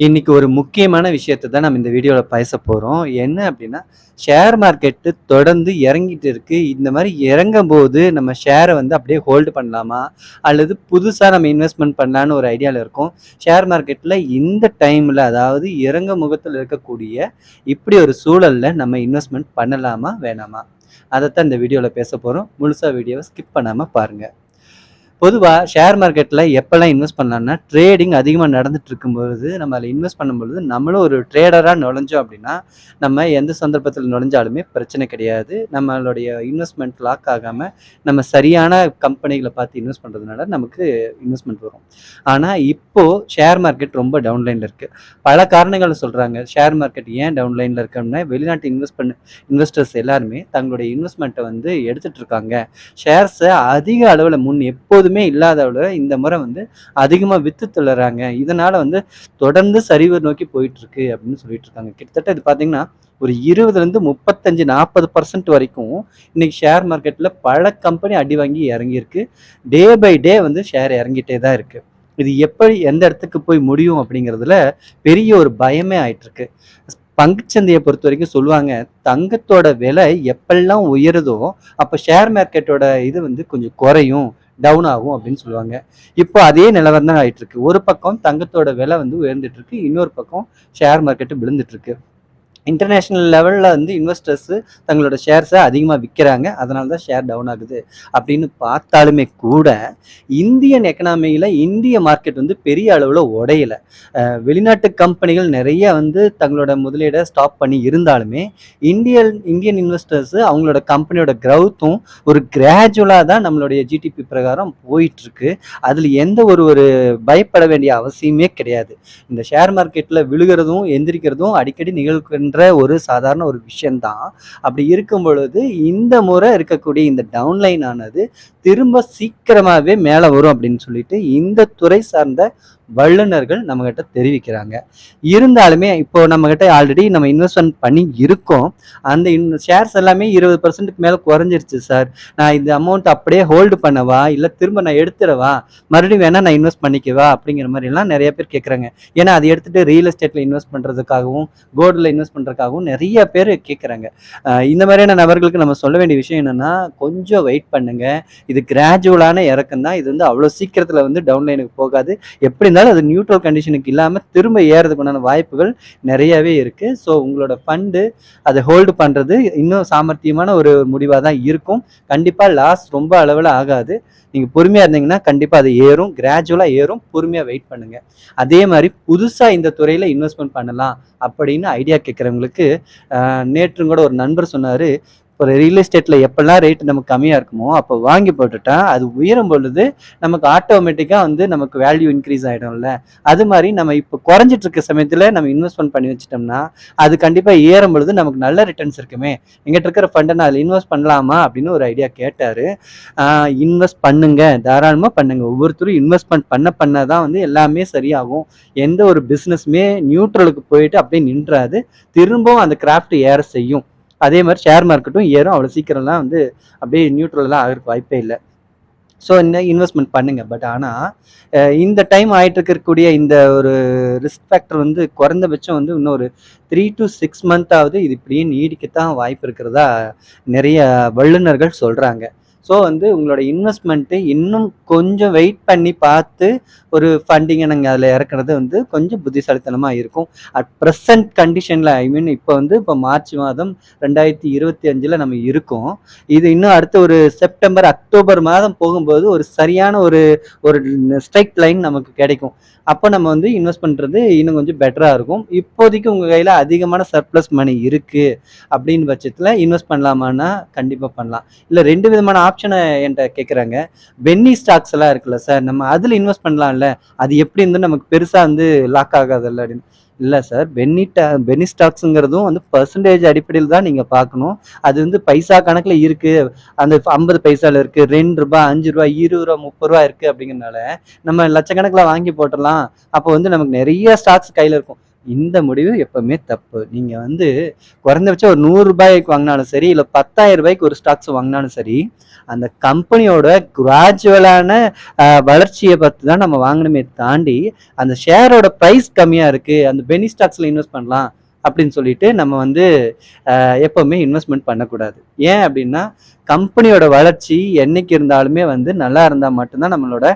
இன்னைக்கு ஒரு முக்கியமான விஷயத்தை தான் நம்ம இந்த வீடியோவில் பேச போகிறோம் என்ன அப்படின்னா ஷேர் மார்க்கெட்டு தொடர்ந்து இறங்கிட்டு இருக்கு. இந்த மாதிரி இறங்கும் போது நம்ம ஷேரை வந்து அப்படியே ஹோல்டு பண்ணலாமா? அல்லது புதுசாக நம்ம இன்வெஸ்ட்மெண்ட் பண்ணலான்னு ஒரு ஐடியாவில் இருக்கும். ஷேர் மார்க்கெட்டில் இந்த டைமில் அதாவது இறங்க முகத்தில் இருக்கக்கூடிய இப்படி ஒரு சூழலில் நம்ம இன்வெஸ்ட்மெண்ட் பண்ணலாமா வேணாமா? அதைத்தான் இந்த வீடியோவில் பேச போகிறோம் முழுசாக வீடியோவை ஸ்கிப் பண்ணாமல் பாருங்கள் பொதுவாக ஷேர் மார்க்கெட்டில் எப்போல்லாம் இன்வெஸ்ட் பண்ணலாம்னா ட்ரேடிங் அதிகமாக நடந்துட்டு இருக்கும்பொழுது நம்ம அதில் இன்வெஸ்ட் பண்ணும்பொழுது நம்மளும் ஒரு ட்ரேடராக நுழைஞ்சோம் அப்படின்னா நம்ம எந்த சந்தர்ப்பத்தில் நுழைஞ்சாலுமே பிரச்சனை கிடையாது. நம்மளுடைய இன்வெஸ்ட்மெண்ட் லாக் ஆகாமல் நம்ம சரியான கம்பெனிகளை பார்த்து இன்வெஸ்ட் பண்ணுறதுனால நமக்கு இன்வெஸ்ட்மெண்ட் வரும். ஆனால் இப்போது ஷேர் மார்க்கெட் ரொம்ப டவுன்லைனில் இருக்குது பல காரணங்கள் சொல்கிறாங்க ஷேர் மார்க்கெட் ஏன் டவுன்லைனில் இருக்கு வெளிநாட்டு இன்வெஸ்ட் பண்ண இன்வெஸ்டர்ஸ் எல்லாருமே தங்களுடைய இன்வெஸ்ட்மெண்ட்டை வந்து எடுத்துகிட்டு இருக்காங்க. ஷேர்ஸை அதிக அளவில் முன் எப்போது எப்போதுமே இல்லாத இந்த முறை வந்து அதிகமாக வித்து தள்ளுறாங்க. இதனால வந்து தொடர்ந்து சரிவு நோக்கி போயிட்டு இருக்கு அப்படின்னு சொல்லிட்டு இருக்காங்க கிட்டத்தட்ட இது பார்த்தீங்கன்னா ஒரு இருபதுலேருந்து முப்பத்தஞ்சு நாற்பது பர்சன்ட் வரைக்கும் இன்னைக்கு ஷேர் மார்க்கெட்டில் பல கம்பெனி அடி வாங்கி இறங்கியிருக்கு. டே பை டே வந்து ஷேர் இறங்கிட்டே தான் இருக்கு. இது எப்படி எந்த இடத்துக்கு போய் முடியும் அப்படிங்கிறதுல பெரிய ஒரு பயமே ஆயிட்டுருக்கு. பங்குச்சந்தையை பொறுத்த வரைக்கும் சொல்லுவாங்க தங்கத்தோட விலை எப்பெல்லாம் உயருதோ அப்போ ஷேர் மார்க்கெட்டோட இது வந்து கொஞ்சம் குறையும். டவுன் ஆகும் அப்படின்னு சொல்லுவாங்க. இப்போ அதே நிலவரம் தான் ஆகிட்டு இருக்கு ஒரு பக்கம் தங்கத்தோட விலை வந்து உயர்ந்துட்டு இருக்கு இன்னொரு பக்கம் ஷேர் மார்க்கெட்டு விழுந்துட்டு இருக்கு இன்டர்நேஷ்னல் லெவலில் வந்து இன்வெஸ்டர்ஸு தங்களோட ஷேர்ஸை அதிகமாக விற்கிறாங்க அதனால தான் ஷேர் டவுன் ஆகுது. அப்படின்னு பார்த்தாலுமே கூட இந்தியன் எக்கனாமியில் இந்திய மார்க்கெட் வந்து பெரிய அளவில் உடையலை. வெளிநாட்டு கம்பெனிகள் நிறைய வந்து தங்களோட முதலீடை ஸ்டாப் பண்ணி இருந்தாலுமே இந்தியன் இந்தியன் இன்வெஸ்டர்ஸு அவங்களோட கம்பெனியோட க்ரௌத்தும் ஒரு கிராஜுவலாக தான் நம்மளுடைய ஜிடிபி பிரகாரம் போயிட்டுருக்கு. அதில் எந்த ஒரு ஒரு பயப்பட வேண்டிய அவசியமே கிடையாது. இந்த ஷேர் மார்க்கெட்டில் விழுகிறதும் எந்திரிக்கிறதும் அடிக்கடி நிகழ்கின்ற ஒரு சாதாரண ஒரு விஷயம்தான். அப்படி இருக்கும் பொழுது இந்த முறை இருக்கக்கூடிய இந்த டவுன்லைன் ஆனது திரும்ப சீக்கிரமாகவே மேலே வரும் அப்படின்னு சொல்லிட்டு இந்த துறை சார்ந்த வல்லுநர்கள் நம்மகிட்ட தெரிவிக்கிறாங்க. இருந்தாலுமே இப்போ நம்மகிட்ட ஆல்ரெடி நம்ம இன்வெஸ்ட்மெண்ட் பண்ணி இருக்கோம். அந்த இன் ஷேர்ஸ் எல்லாமே இருபது பர்சன்ட்டுக்கு மேலே குறைஞ்சிருச்சு சார் நான் இந்த அமௌண்ட் அப்படியே ஹோல்டு பண்ணவா? இல்லை திரும்ப நான் எடுத்துடவா? மறுபடியும் வேணா நான் இன்வெஸ்ட் பண்ணிக்கவா? அப்படிங்கிற மாதிரிலாம் நிறைய பேர் கேட்குறாங்க ஏன்னா அதை எடுத்துகிட்டு ரியல் எஸ்டேட்டில் இன்வெஸ்ட் பண்ணுறதுக்காகவும் கோல்டில் இன்வெஸ்ட் பண்ணுறதுக்காகவும் நிறைய பேர் கேட்குறாங்க இந்த மாதிரியான நபர்களுக்கு நம்ம சொல்ல வேண்டிய விஷயம் என்னன்னா கொஞ்சம் வெயிட் பண்ணுங்க. இது கிராஜுவலான இறக்கம் தான். இது வந்து அவ்வளோ சீக்கிரத்தில் வந்து டவுன்லைனுக்கு போகாது. எப்படி இருந்தாலும் அது நியூட்ரல் கண்டிஷனுக்கு இல்லாமல் திரும்ப ஏறதுக்கு உண்டான வாய்ப்புகள் நிறையவே இருக்குது ஸோ உங்களோட ஃபண்டு அதை ஹோல்டு பண்ணுறது இன்னும் சாமர்த்தியமான ஒரு முடிவாக தான் இருக்கும். கண்டிப்பாக லாஸ் ரொம்ப அளவில் ஆகாது. நீங்கள் பொறுமையாக இருந்தீங்கன்னா கண்டிப்பாக அது ஏறும். கிராஜுவலாக ஏறும். பொறுமையாக வெயிட் பண்ணுங்கள் அதே மாதிரி புதுசாக இந்த துறையில் இன்வெஸ்ட்மெண்ட் பண்ணலாம் அப்படின்னு ஐடியா இருக்கிறவங்களுக்கு நேற்றும் கூட ஒரு நண்பர் சொன்னார் ஒரு ரியல் எஸ்டேட்டில் எப்பெல்லாம் ரேட் நமக்கு கம்மியாக இருக்குமோ அப்போ வாங்கி போட்டுட்டா அது உயரும் பொழுது நமக்கு ஆட்டோமேட்டிக்காக வந்து நமக்கு வேல்யூ இன்க்ரீஸ் ஆகிடும்ல அது மாதிரி நம்ம இப்போ குறைஞ்சிட்டு இருக்க சமயத்தில் நம்ம இன்வெஸ்ட்மெண்ட் பண்ணி வச்சிட்டோம்னா அது கண்டிப்பாக ஏறும் பொழுது நமக்கு நல்ல ரிட்டர்ன்ஸ் இருக்குமே. எங்கிட்ட இருக்கிற ஃபண்டை நான் அதில் இன்வெஸ்ட் பண்ணலாமா அப்படின்னு ஒரு ஐடியா கேட்டார். இன்வெஸ்ட் பண்ணுங்க. தாராளமாக பண்ணுங்க. ஒவ்வொருத்தரும் இன்வெஸ்ட்மெண்ட் பண்ண பண்ண தான் வந்து எல்லாமே சரியாகும். எந்த ஒரு பிஸ்னஸுமே நியூட்ரலுக்கு போயிட்டு அப்படியே நின்றாது. திரும்பவும் அந்த கிராஃப்ட் ஏற செய்யும். அதே மாதிரி ஷேர் மார்க்கெட்டும் ஏறும். அவ்வளோ சீக்கிரம்லாம் வந்து அப்படியே நியூட்ரல்லாம் ஆகிறதுக்கு வாய்ப்பே இல்லை. ஸோ இன்னும் இன்வெஸ்ட்மெண்ட் பண்ணுங்கள் பட் ஆனால் இந்த டைம் ஆகிட்டு இருக்கக்கூடிய இந்த ஒரு ரிஸ்க் ஃபேக்டர் வந்து குறைந்தபட்சம் வந்து இன்னும் ஒரு த்ரீ டு சிக்ஸ் மந்த்தாவது இது இப்படியே நீடிக்கத்தான் வாய்ப்பு இருக்கிறதா நிறைய வல்லுநர்கள் சொல்கிறாங்க ஸோ வந்து உங்களோட இன்வெஸ்ட்மெண்ட்டு இன்னும் கொஞ்சம் வெயிட் பண்ணி பார்த்து ஒரு ஃபண்டிங்கை நாங்கள் அதில் இறக்குறது வந்து கொஞ்சம் புத்திசாலித்தனமாக இருக்கும். அட் ப்ரெசன்ட் கண்டிஷனில் ஐ மீன் இப்போ வந்து இப்போ மார்ச் மாதம் ரெண்டாயிரத்தி இருபத்தி அஞ்சில் நம்ம இருக்கோம். இது இன்னும் அடுத்த ஒரு செப்டம்பர் அக்டோபர் மாதம் போகும்போது ஒரு சரியான ஒரு ஒரு ஸ்ட்ரைக் லைன் நமக்கு கிடைக்கும். அப்போ நம்ம வந்து இன்வெஸ்ட் பண்ணுறது இன்னும் கொஞ்சம் பெட்டராக இருக்கும். இப்போதைக்கு உங்கள் கையில் அதிகமான சர்ப்ளஸ் மணி இருக்குது அப்படின்னு பட்சத்தில் இன்வெஸ்ட் பண்ணலாமான்னா கண்டிப்பாக பண்ணலாம். இல்லை ரெண்டு விதமான ஆப்ஷனை என்கிட்ட கேட்குறாங்க பென்னி ஸ்டாக்ஸ் எல்லாம் இருக்குல்ல சார் நம்ம அதில் இன்வெஸ்ட் பண்ணலாம்ல. அது எப்படி இருந்து நமக்கு பெருசாக வந்து லாக் ஆகாதுல்ல அப்படின்னு. இல்லை சார் பென்னி டா ஸ்டாக்ஸுங்கிறதும் வந்து பர்சன்டேஜ் அடிப்படையில் தான் நீங்கள் பார்க்கணும். அது வந்து பைசா கணக்கில் இருக்குது அந்த ஐம்பது பைசாவில் இருக்குது ரெண்டு ரூபா அஞ்சு ரூபா இருபது ரூபா முப்பது ரூபா இருக்குது அப்படிங்கிறனால நம்ம லட்சக்கணக்கில் வாங்கி போட்டுடலாம். அப்போ வந்து நமக்கு நிறைய ஸ்டாக்ஸ் கையில் இருக்கும். இந்த முடிவு எப்பவுமே தப்பு. நீங்கள் வந்து குறைந்தபட்சம் ஒரு நூறு ரூபாய்க்கு வாங்கினாலும் சரி இல்லை பத்தாயிரம் ரூபாய்க்கு ஒரு ஸ்டாக்ஸ் வாங்கினாலும் சரி அந்த கம்பெனியோட கிராஜுவலான வளர்ச்சியை பார்த்து தான் நம்ம வாங்கணுமே தாண்டி அந்த ஷேரோட ப்ரைஸ் கம்மியாக இருக்குது அந்த பெனி ஸ்டாக்ஸில் இன்வெஸ்ட் பண்ணலாம் அப்படின்னு சொல்லிட்டு நம்ம வந்து எப்போவுமே எப்பவுமே இன்வெஸ்ட்மெண்ட் பண்ணக்கூடாது. ஏன் அப்படின்னா கம்பெனியோட வளர்ச்சி என்னைக்கு இருந்தாலுமே வந்து நல்லா இருந்தால் மட்டும்தான் நம்மளோட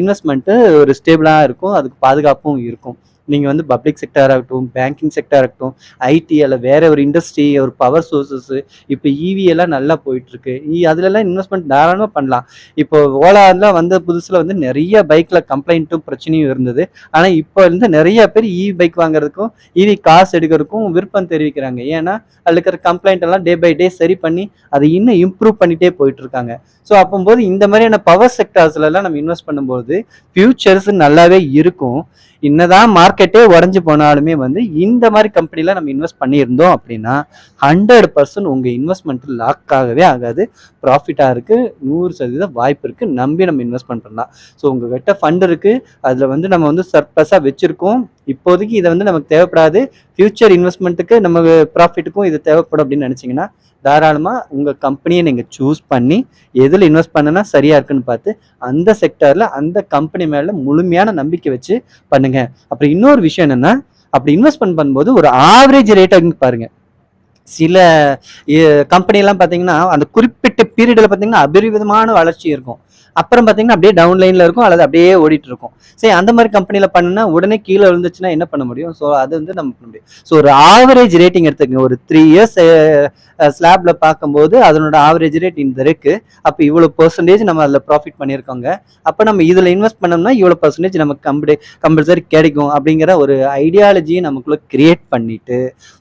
இன்வெஸ்ட்மெண்ட்டு ஒரு ஸ்டேபிளாக இருக்கும் அதுக்கு பாதுகாப்பும் இருக்கும். நீங்கள் வந்து பப்ளிக் செக்டராக இருக்கட்டும் பேங்கிங் செக்டராக இருக்கட்டும் ஐடி அல்ல வேற ஒரு இண்டஸ்ட்ரி ஒரு பவர் சோர்சஸ் இப்போ இவி எல்லாம் நல்லா போயிட்டுருக்கு. இ- e, அதுலலாம் இன்வெஸ்ட்மெண்ட் தாராளமாக பண்ணலாம். இப்போ ஓலாலாம் வந்த புதுசில் வந்து நிறைய பைக்கில் கம்ப்ளைண்ட்டும் பிரச்சனையும் இருந்தது. ஆனால் இப்போ வந்து நிறைய பேர் இவி பைக் வாங்குறதுக்கும் இவி காசு எடுக்கிறதுக்கும் விருப்பம் தெரிவிக்கிறாங்க. ஏன்னா அதில் இருக்கிற கம்ப்ளைண்ட் எல்லாம் டே பை டே சரி பண்ணி அதை இன்னும் இம்ப்ரூவ் பண்ணிட்டே போயிட்டு இருக்காங்க ஸோ அப்போது இந்த மாதிரியான பவர் செக்டார்ஸ்லலாம் நம்ம இன்வெஸ்ட் பண்ணும்போது ஃபியூச்சர்ஸ் நல்லாவே இருக்கும். என்னதான் மார்க்கெட்டே உடஞ்சி போனாலுமே வந்து இந்த மாதிரி கம்பெனியில் நம்ம இன்வெஸ்ட் பண்ணியிருந்தோம் அப்படின்னா ஹண்ட்ரட் பர்சன்ட் உங்கள் இன்வெஸ்ட்மெண்ட் லாக் ஆகவே ஆகாது. ப்ராஃபிட்டாக இருக்குது நூறு சதவீதம் வாய்ப்பு இருக்குது நம்பி நம்ம இன்வெஸ்ட் பண்ணலாம். ஸோ உங்ககிட்ட ஃபண்ட் இருக்குது அதில் வந்து நம்ம வந்து சர்ப்ளஸாக வச்சுருக்கோம். இப்போதைக்கு இதை வந்து நமக்கு தேவைப்படாது. ஃபியூச்சர் இன்வெஸ்ட்மெண்ட்டுக்கு நம்ம ப்ராஃபிட்டுக்கும் இது தேவைப்படும் அப்படின்னு நினச்சிங்கன்னா தாராளமாக உங்கள் கம்பெனியை நீங்கள் சூஸ் பண்ணி எதில் இன்வெஸ்ட் பண்ணனா சரியாக இருக்குன்னு பார்த்து அந்த செக்டரில் அந்த கம்பெனி மேலே முழுமையான நம்பிக்கை வச்சு பண்ணுங்கள் அப்புறம் இன்னொரு விஷயம் என்னென்னா அப்படி இன்வெஸ்ட்மெண்ட் பண்ணும்போது ஒரு ஆவரேஜ் ரேட்டை பாருங்கள் சில கம்பெனிலாம் பார்த்தீங்கன்னா அந்த குறிப்பிட்ட பீரியடில் பார்த்தீங்கன்னா அபரிவிதமான வளர்ச்சி இருக்கும். அப்புறம் பார்த்தீங்கன்னா அப்படியே டவுன் லைனில் இருக்கும் அல்லது அப்படியே ஓடிட்டு இருக்கும். சரி அந்த மாதிரி கம்பெனியில் பண்ணுனா உடனே கீழே விழுந்துச்சுன்னா என்ன பண்ண முடியும்? ஸோ அது வந்து நம்ம பண்ண முடியும். ஸோ ஒரு ஆவரேஜ் ரேட்டிங் எடுத்துக்கங்க. ஒரு த்ரீ இயர்ஸ் ஸ்லாப்ல பார்க்கும்போது அதனோட ஆவரேஜ் ரேட் இந்த இருக்கு. அப்போ இவ்வளோ பர்சன்டேஜ் நம்ம அதில் ப்ராஃபிட் பண்ணியிருக்கோங்க. அப்போ நம்ம இதில் இன்வெஸ்ட் பண்ணோம்னா இவ்வளோ பர்சன்டேஜ் நமக்கு கம்பெனி கம்பல்சரி கிடைக்கும் அப்படிங்கிற ஒரு ஐடியாலஜியை நமக்குள்ள கிரியேட் பண்ணிட்டு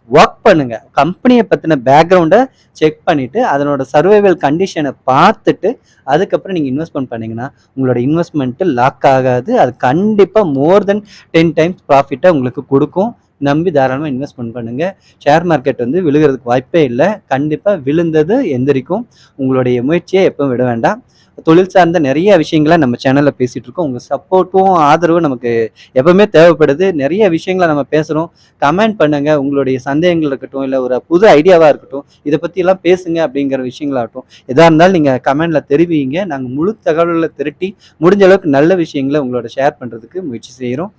ஒர்க் பண்ணுங்க. கம்பெனியை பற்றின பேக்ரவுண்டை செக் பண்ணிட்டு அதனோட சர்வைவல் கண்டிஷனை பார்த்துட்டு அதுக்கப்புறம் நீங்கள் இன்வெஸ்ட்மெண்ட் பண்ணீங்கன்னா உங்களோட இன்வெஸ்ட்மெண்ட்டு லாக் ஆகாது. அது கண்டிப்பாக மோர் தென் டென் டைம்ஸ் ப்ராஃபிட்டை உங்களுக்கு கொடுக்கும். நம்பி தாராளமாக இன்வெஸ்ட்மெண்ட் பண்ணுங்க. ஷேர் மார்க்கெட் வந்து விழுகிறதுக்கு வாய்ப்பே இல்லை. கண்டிப்பாக விழுந்தது எந்திரிக்கும். உங்களுடைய முயற்சியை எப்பவும் விட வேண்டாம். தொழில் சார்ந்த நிறைய விஷயங்களை நம்ம சேனலில் பேசிகிட்டு இருக்கோம். உங்கள் சப்போர்ட்டும் ஆதரவும் நமக்கு எப்பவுமே தேவைப்படுது. நிறைய விஷயங்களை நம்ம பேசுகிறோம் கமெண்ட் பண்ணுங்கள் உங்களுடைய சந்தேகங்கள் இருக்கட்டும் இல்லை ஒரு புது ஐடியாவாக இருக்கட்டும் இதை பற்றியெல்லாம் பேசுங்க அப்படிங்கிற விஷயங்களாகட்டும். எதாக இருந்தாலும் நீங்கள் கமெண்டில் தெரிவிங்க. நாங்கள் முழு தகவல்களை திரட்டி முடிஞ்ச அளவுக்கு நல்ல விஷயங்களை உங்களோட ஷேர் பண்ணுறதுக்கு முயற்சி செய்கிறோம்.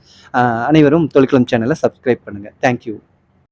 அனைவரும் தொழில்களம் சேனலை சப்ஸ்கிரைப் பண்ணுங்கள் தேங்க்யூ